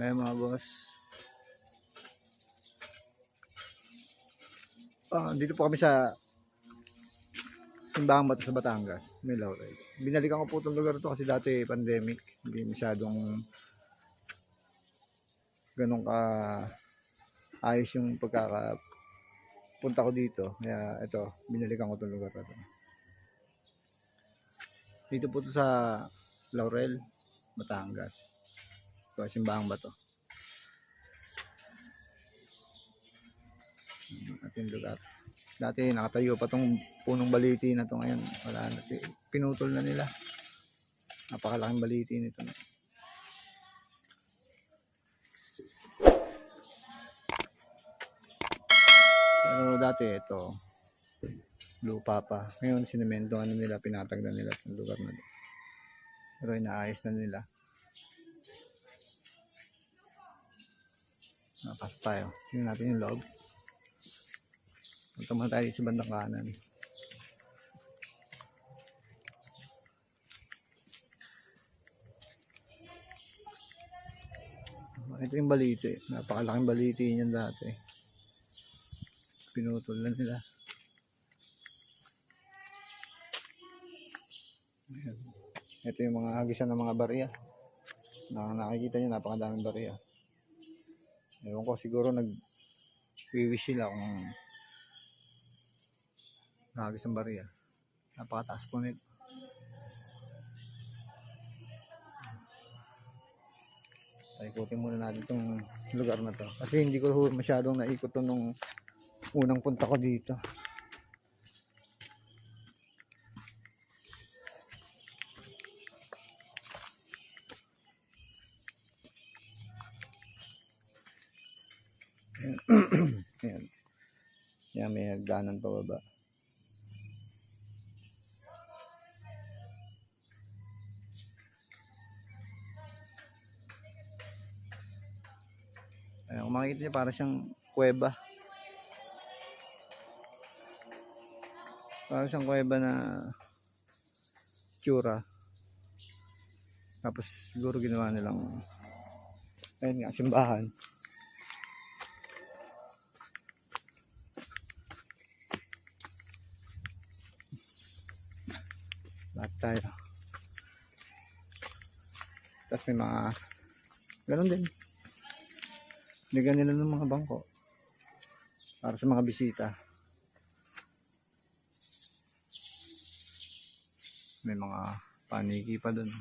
Ayan mga boss. Ah, dito po kami sa Simbahang Bato sa Batangas. Laurel. Binalikan ko po itong lugar to kasi dati pandemic. Hindi masyadong ganun ka ayos yung pagkaka punta ko dito. Kaya ito, binalikan ko itong lugar na to. Dito po to sa Laurel, Batangas. Ito, Simbahang Bato. ating lugar. Dati nakatayo pa tong punong baliti na to ngayon. Wala na. pi- Pinutol na nila. Napakalaking baliti nito. na. Pero dati ito lupa pa. Ngayon sinemento ano nila, pinatag na nila itong lugar na to. Pero inaayos na nila. Napasok tayo. Tingnan natin yung loob. Punta tayo sa bandang kanan. Ito yung baliti. Napakalaking baliti niyan dati. Pinutol na nila. Ito yung mga hagisan ng mga barya. Na nakikita niyo napakadaming barya. Ewan ko siguro nag wish sila kung Nagagis ang bariya. Napakataas po nito. Paikutin muna natin itong lugar na to. Kasi hindi ko masyadong naikot to nung unang punta ko dito. Ayan. Yan, may hagdanan pa baba. Ayan, kung makikita niyo para siyang kuweba. Para siyang kuweba na tsura. Tapos siguro ginawa nilang ayun nga, simbahan. Lahat tayo. Tapos may mga ganun din. Bigyan nila ng mga bangko. Para sa mga bisita. May mga paniki pa dun.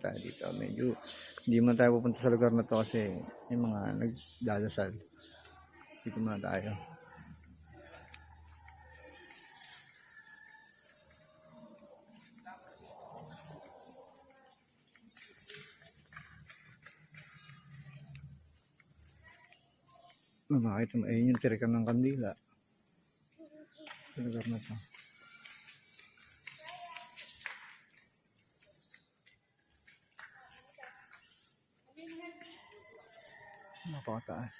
Tayo dito. Medyo hindi man tayo pupunta sa lugar na to kasi may mga nagdadasal. Dito muna tayo. Makita mo, ayun yung tirikan ng kandila. Sa lugar na to. Napakataas.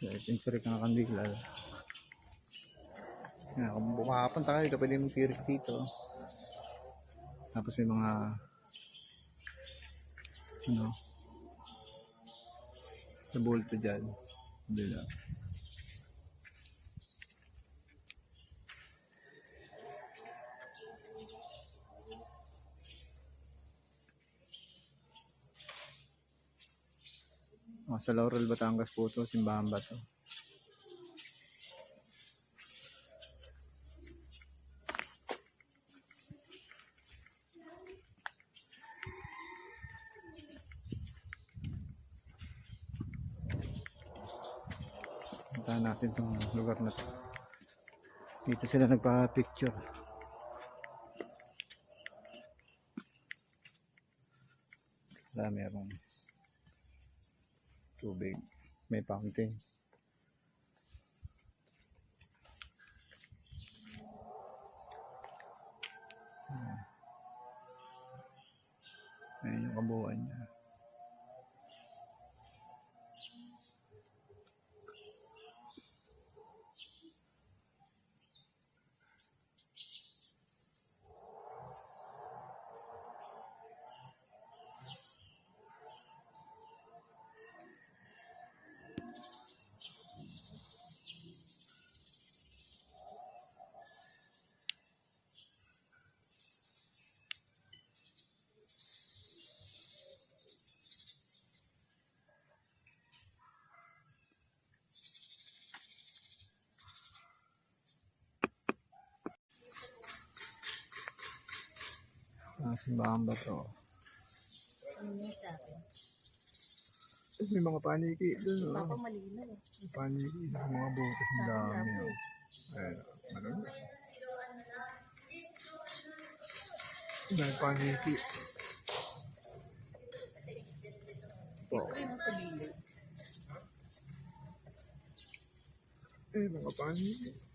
Kaya ito yung tirik ng kandila. Yan, kung bumapunta ka dito, pwede mong tirik dito. Tapos may mga ano sa bulto dyan dila oh, sa Laurel Batangas po to simbahan ba to Puntahan natin itong lugar na to. Dito sila nagpa-picture. Wala merong tubig. May fountain. Ayan yung kabuuan niya. Ah, simbahan ba to? Eh, May mga paniki doon. Oh. malinaw. Paniki. Mga butas ang dami. Oh. Ayan. Ano? May paniki. Gilid. Eh, mga paniki.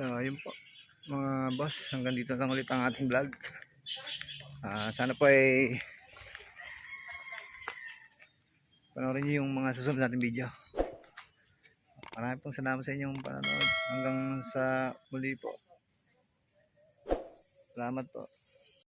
So, yun po. Mga boss, hanggang dito lang ulit ang ating vlog. Ah, sana po ay panoorin niyo yung mga susunod nating video. Marami pong salamat sa inyong panonood. Hanggang sa muli po. Salamat po.